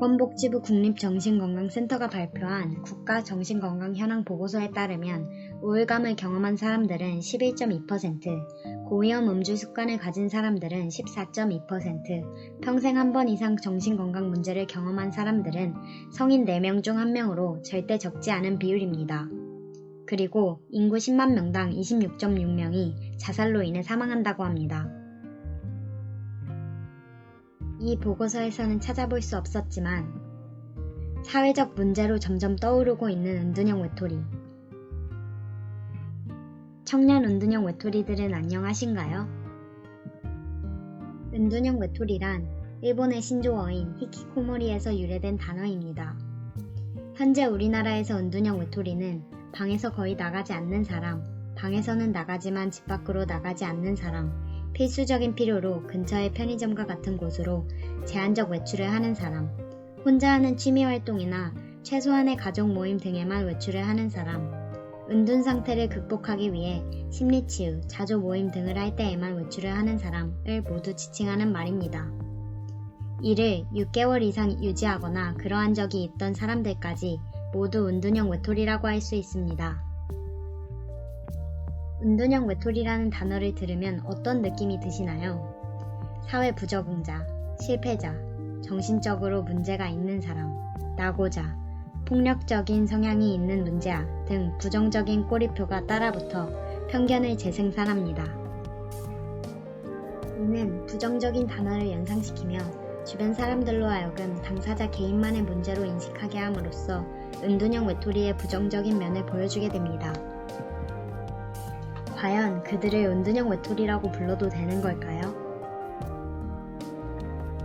보건복지부 국립정신건강센터가 발표한 국가정신건강 현황 보고서에 따르면 우울감을 경험한 사람들은 11.2%, 고위험 음주 습관을 가진 사람들은 14.2%, 평생 한 번 이상 정신건강 문제를 경험한 사람들은 성인 4명 중 1명으로 절대 적지 않은 비율입니다. 그리고 인구 10만 명당 26.6명이 자살로 인해 사망한다고 합니다. 이 보고서에서는 찾아볼 수 없었지만 사회적 문제로 점점 떠오르고 있는 은둔형 외톨이. 청년 은둔형 외톨이들은 안녕하신가요? 은둔형 외톨이란 일본의 신조어인 히키코모리에서 유래된 단어입니다. 현재 우리나라에서 은둔형 외톨이는 방에서 거의 나가지 않는 사람, 방에서는 나가지만 집 밖으로 나가지 않는 사람, 필수적인 필요로 근처의 편의점과 같은 곳으로 제한적 외출을 하는 사람, 혼자 하는 취미 활동이나 최소한의 가족 모임 등에만 외출을 하는 사람, 은둔 상태를 극복하기 위해 심리 치유, 자조 모임 등을 할 때에만 외출을 하는 사람을 모두 지칭하는 말입니다. 이를 6개월 이상 유지하거나 그러한 적이 있던 사람들까지 모두 은둔형 외톨이라고 할 수 있습니다. 은둔형 외톨이라는 단어를 들으면 어떤 느낌이 드시나요? 사회 부적응자, 실패자, 정신적으로 문제가 있는 사람, 나고자, 폭력적인 성향이 있는 문제아 등 부정적인 꼬리표가 따라붙어 편견을 재생산합니다. 이는 부정적인 단어를 연상시키며 주변 사람들로 하여금 당사자 개인만의 문제로 인식하게 함으로써 은둔형 외톨이의 부정적인 면을 보여주게 됩니다. 과연 그들을 은둔형 외톨이라고 불러도 되는 걸까요?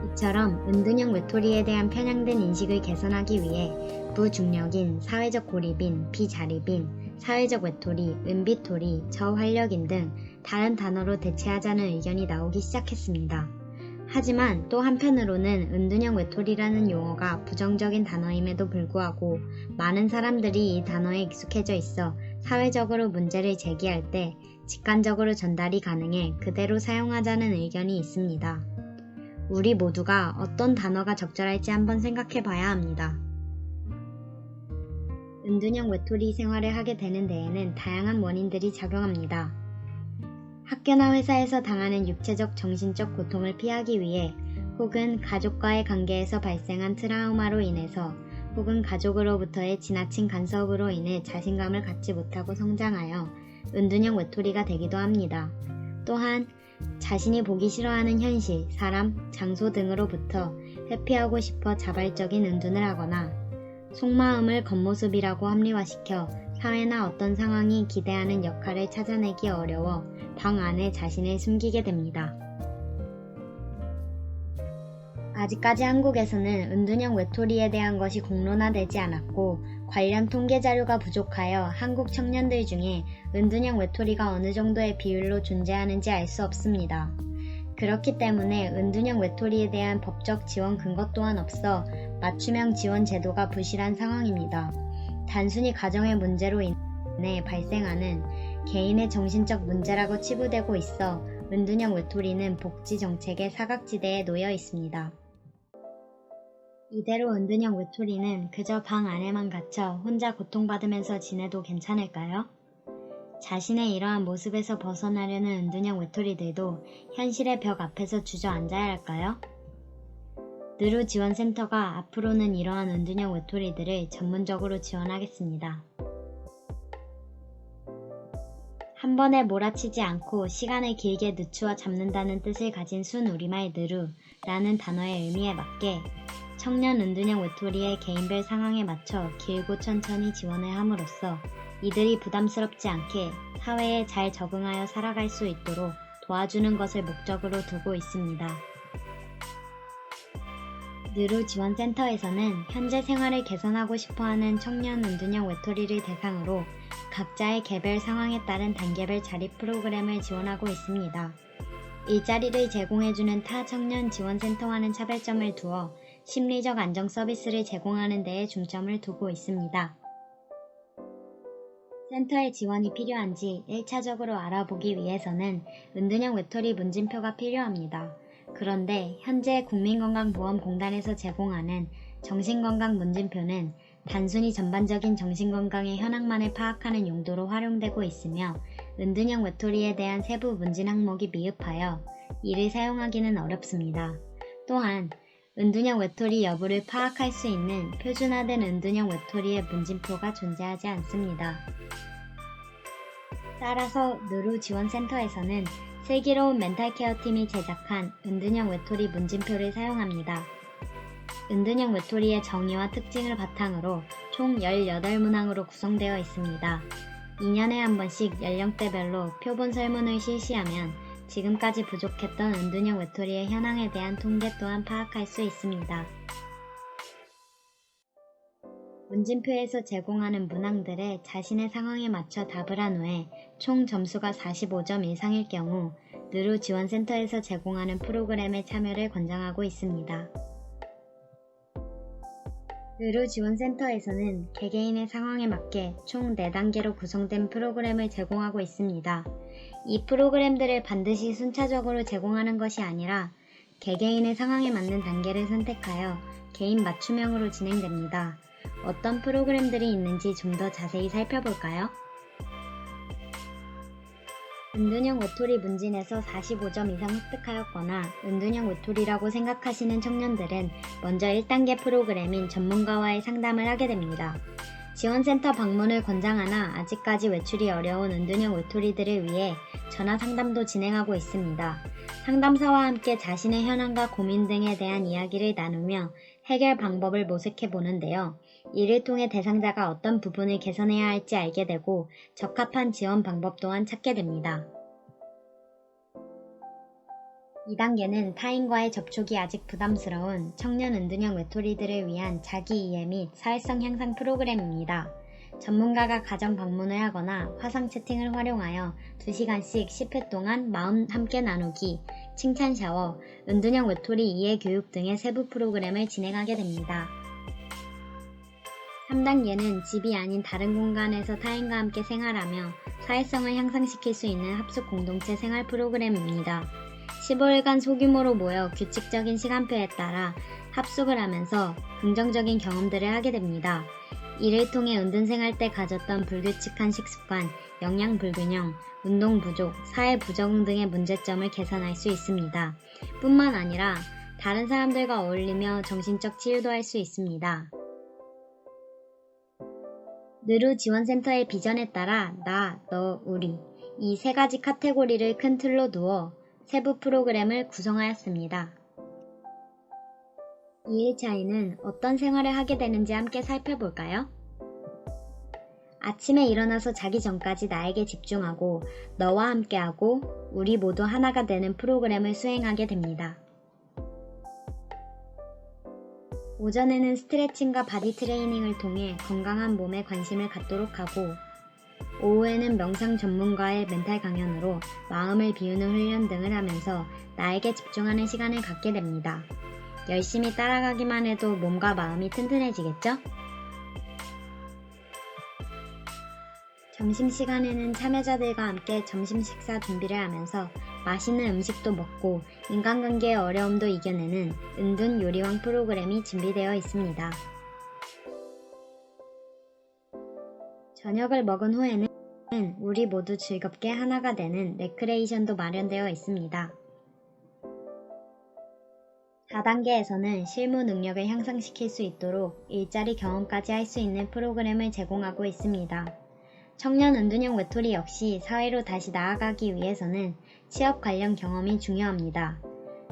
이처럼 은둔형 외톨이에 대한 편향된 인식을 개선하기 위해 무중력인, 사회적 고립인, 비자립인, 사회적 외톨이, 은비톨이, 저활력인 등 다른 단어로 대체하자는 의견이 나오기 시작했습니다. 하지만 또 한편으로는 은둔형 외톨이라는 용어가 부정적인 단어임에도 불구하고 많은 사람들이 이 단어에 익숙해져 있어 사회적으로 문제를 제기할 때 직관적으로 전달이 가능해 그대로 사용하자는 의견이 있습니다. 우리 모두가 어떤 단어가 적절할지 한번 생각해 봐야 합니다. 은둔형 외톨이 생활을 하게 되는 데에는 다양한 원인들이 작용합니다. 학교나 회사에서 당하는 육체적, 정신적 고통을 피하기 위해 혹은 가족과의 관계에서 발생한 트라우마로 인해서 혹은 가족으로부터의 지나친 간섭으로 인해 자신감을 갖지 못하고 성장하여 은둔형 외톨이가 되기도 합니다. 또한 자신이 보기 싫어하는 현실, 사람, 장소 등으로부터 회피하고 싶어 자발적인 은둔을 하거나 속마음을 겉모습이라고 합리화시켜 사회나 어떤 상황이 기대하는 역할을 찾아내기 어려워 방 안에 자신을 숨기게 됩니다. 아직까지 한국에서는 은둔형 외톨이에 대한 것이 공론화되지 않았고 관련 통계 자료가 부족하여 한국 청년들 중에 은둔형 외톨이가 어느 정도의 비율로 존재하는지 알 수 없습니다. 그렇기 때문에 은둔형 외톨이에 대한 법적 지원 근거 또한 없어 맞춤형 지원 제도가 부실한 상황입니다. 단순히 가정의 문제로 인해 발생하는 개인의 정신적 문제라고 치부되고 있어 은둔형 외톨이는 복지 정책의 사각지대에 놓여 있습니다. 이대로 은둔형 외톨이는 그저 방 안에만 갇혀 혼자 고통받으면서 지내도 괜찮을까요? 자신의 이러한 모습에서 벗어나려는 은둔형 외톨이들도 현실의 벽 앞에서 주저앉아야 할까요? 느루 지원센터가 앞으로는 이러한 은둔형 외톨이들을 전문적으로 지원하겠습니다. 한 번에 몰아치지 않고 시간을 길게 늦추어 잡는다는 뜻을 가진 순 우리말 느루라는 단어의 의미에 맞게 청년 은둔형 외톨이의 개인별 상황에 맞춰 길고 천천히 지원을 함으로써 이들이 부담스럽지 않게 사회에 잘 적응하여 살아갈 수 있도록 도와주는 것을 목적으로 두고 있습니다. 느루 지원센터에서는 현재 생활을 개선하고 싶어하는 청년 은둔형 외톨이를 대상으로 각자의 개별 상황에 따른 단계별 자립 프로그램을 지원하고 있습니다. 일자리를 제공해주는 타 청년 지원센터와는 차별점을 두어 심리적 안정 서비스를 제공하는 데에 중점을 두고 있습니다. 센터의 지원이 필요한지 1차적으로 알아보기 위해서는 은둔형 외톨이 문진표가 필요합니다. 그런데 현재 국민건강보험공단에서 제공하는 정신건강 문진표는 단순히 전반적인 정신건강의 현황만을 파악하는 용도로 활용되고 있으며 은둔형 외톨이에 대한 세부 문진 항목이 미흡하여 이를 사용하기는 어렵습니다. 또한 은둔형 외톨이 여부를 파악할 수 있는 표준화된 은둔형 외톨이의 문진표가 존재하지 않습니다. 따라서 누루 지원센터에서는 슬기로운 멘탈케어 팀이 제작한 은둔형 외톨이 문진표를 사용합니다. 은둔형 외톨이의 정의와 특징을 바탕으로 총 18문항으로 구성되어 있습니다. 2년에 한 번씩 연령대별로 표본 설문을 실시하면 지금까지 부족했던 은둔형 외톨이의 현황에 대한 통계 또한 파악할 수 있습니다. 문진표에서 제공하는 문항들에 자신의 상황에 맞춰 답을 한 후에 총 점수가 45점 이상일 경우 느루 지원센터에서 제공하는 프로그램에 참여를 권장하고 있습니다. 느루 지원센터에서는 개개인의 상황에 맞게 총 4단계로 구성된 프로그램을 제공하고 있습니다. 이 프로그램들을 반드시 순차적으로 제공하는 것이 아니라 개개인의 상황에 맞는 단계를 선택하여 개인 맞춤형으로 진행됩니다. 어떤 프로그램들이 있는지 좀 더 자세히 살펴볼까요? 은둔형 외톨이 문진에서 45점 이상 획득하였거나 은둔형 외톨이라고 생각하시는 청년들은 먼저 1단계 프로그램인 전문가와의 상담을 하게 됩니다. 지원센터 방문을 권장하나 아직까지 외출이 어려운 은둔형 외톨이들을 위해 전화 상담도 진행하고 있습니다. 상담사와 함께 자신의 현황과 고민 등에 대한 이야기를 나누며 해결 방법을 모색해 보는데요. 이를 통해 대상자가 어떤 부분을 개선해야 할지 알게 되고 적합한 지원 방법 또한 찾게 됩니다. 2단계는 타인과의 접촉이 아직 부담스러운 청년 은둔형 외톨이들을 위한 자기 이해 및 사회성 향상 프로그램입니다. 전문가가 가정 방문을 하거나 화상 채팅을 활용하여 2시간씩 10회 동안 마음 함께 나누기, 칭찬 샤워, 은둔형 외톨이 이해 교육 등의 세부 프로그램을 진행하게 됩니다. 3단계는 집이 아닌 다른 공간에서 타인과 함께 생활하며 사회성을 향상시킬 수 있는 합숙 공동체 생활 프로그램입니다. 15일간 소규모로 모여 규칙적인 시간표에 따라 합숙을 하면서 긍정적인 경험들을 하게 됩니다. 이를 통해 은둔 생활 때 가졌던 불규칙한 식습관, 영양 불균형, 운동 부족, 사회 부적응 등의 문제점을 개선할 수 있습니다. 뿐만 아니라 다른 사람들과 어울리며 정신적 치유도 할 수 있습니다. 느루 지원센터의 비전에 따라 나, 너, 우리 이 세 가지 카테고리를 큰 틀로 두어 세부 프로그램을 구성하였습니다. 2일차에는 어떤 생활을 하게 되는지 함께 살펴볼까요? 아침에 일어나서 자기 전까지 나에게 집중하고 너와 함께하고 우리 모두 하나가 되는 프로그램을 수행하게 됩니다. 오전에는 스트레칭과 바디 트레이닝을 통해 건강한 몸에 관심을 갖도록 하고 오후에는 명상 전문가의 멘탈 강연으로 마음을 비우는 훈련 등을 하면서 나에게 집중하는 시간을 갖게 됩니다. 열심히 따라가기만 해도 몸과 마음이 튼튼해지겠죠? 점심시간에는 참여자들과 함께 점심 식사 준비를 하면서 맛있는 음식도 먹고 인간관계의 어려움도 이겨내는 은둔 요리왕 프로그램이 준비되어 있습니다. 저녁을 먹은 후에는 우리 모두 즐겁게 하나가 되는 레크레이션도 마련되어 있습니다. 4단계에서는 실무 능력을 향상시킬 수 있도록 일자리 경험까지 할 수 있는 프로그램을 제공하고 있습니다. 청년 은둔형 외톨이 역시 사회로 다시 나아가기 위해서는 취업 관련 경험이 중요합니다.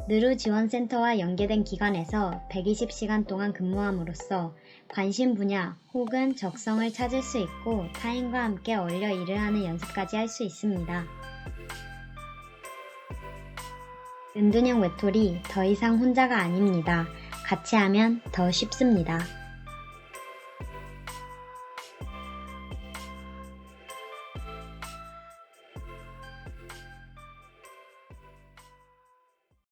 느루 지원센터와 연계된 기관에서 120시간 동안 근무함으로써 관심 분야 혹은 적성을 찾을 수 있고 타인과 함께 어울려 일을 하는 연습까지 할 수 있습니다. 은둔형 외톨이 더 이상 혼자가 아닙니다. 같이 하면 더 쉽습니다.